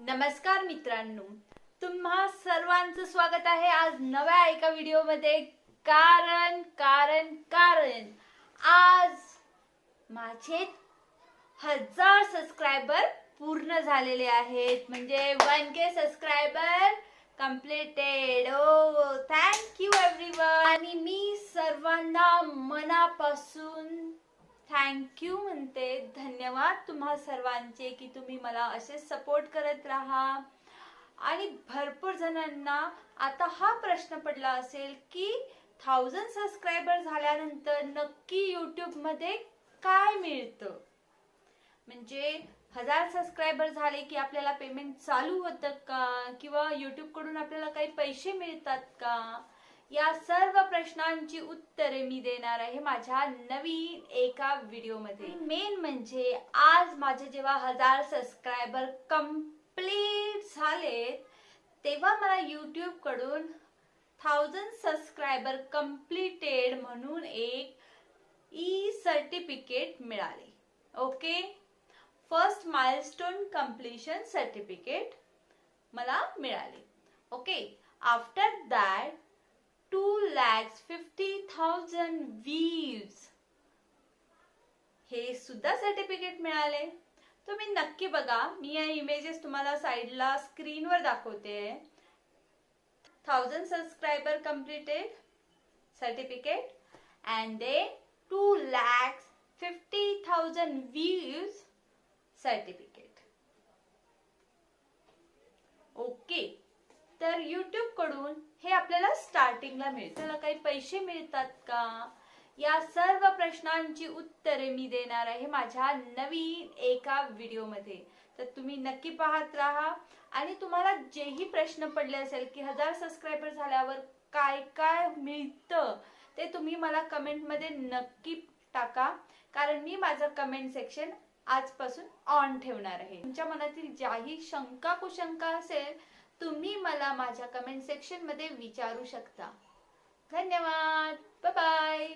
नमस्कार मित्रांनो तुम्हा सर्वांचं स्वागत आहे आज नव्या एका व्हिडिओमध्ये. कारण कारण कारण. आज माझे हजार सबस्क्रायबर पूर्ण झालेले आहेत. म्हणजे one K subscriber completed oh thank you everyone आणि मी सर्वांना मनापासून थँक्यू म्हणते. धन्यवाद तुम्हा सर्वांचे की तुम्ही मला असे सपोर्ट करत राहा. आणि भरपूर जणांना आता हा प्रश्न पडला असेल की थाउजंड सबस्क्रायबर झाल्यानंतर नक्की यूट्यूबमध्ये काय मिळतं? म्हणजे हजार सबस्क्रायबर झाले की आपल्याला पेमेंट चालू होतं का? किंवा यूट्यूबकडून आपल्याला काही पैसे मिळतात का? या सर्व प्रश्नांची उत्तरे मी देणार आहे माझ्या नवीन एका व्हिडिओमध्ये. मेन म्हणजे आज माझे जेव्हा हजार सबस्क्रायबर कंप्लीट झाले तेव्हा मला यूट्यूबकडून थाउजंड सबस्क्रायबर कम्प्लिटेड म्हणून एक ई सर्टिफिकेट मिळाले. Okay first milestone completion certificate मला मिळाले. Okay after that lakhs fifty thousand views हे सुद्धा सर्टिफिकेट मिळाले. तुम्ही नक्की बघा. मी या इमेजेस तुम्हाला साईडला स्क्रीनवर दाखवते. Thousand subscriber completed certificate and the two lakhs fifty thousand views certificate okay तर युट्यूबकडून हे आपल्याला स्टार्टिंगला मिळतं. त्याला काही पैसे मिळतात का? या सर्व प्रश्नांची उत्तरे मी देणार आहे माझ्या नवीन एका व्हिडिओमध्ये. तर तुम्ही नक्की पाहत राहा. आणि तुम्हाला जेही प्रश्न पडले असेल की हजार सबस्क्रायबर झाल्यावर काय काय मिळतं ते तुम्ही मला कमेंटमध्ये नक्की टाका. कारण मी माझं कमेंट सेक्शन आजपासून ऑन ठेवणार आहे. तुमच्या मनातील ज्याही शंका कुशंका असेल तुम्ही मला माझ्या कमेंट सेक्शनमध्ये विचारू शकता. धन्यवाद. Bye bye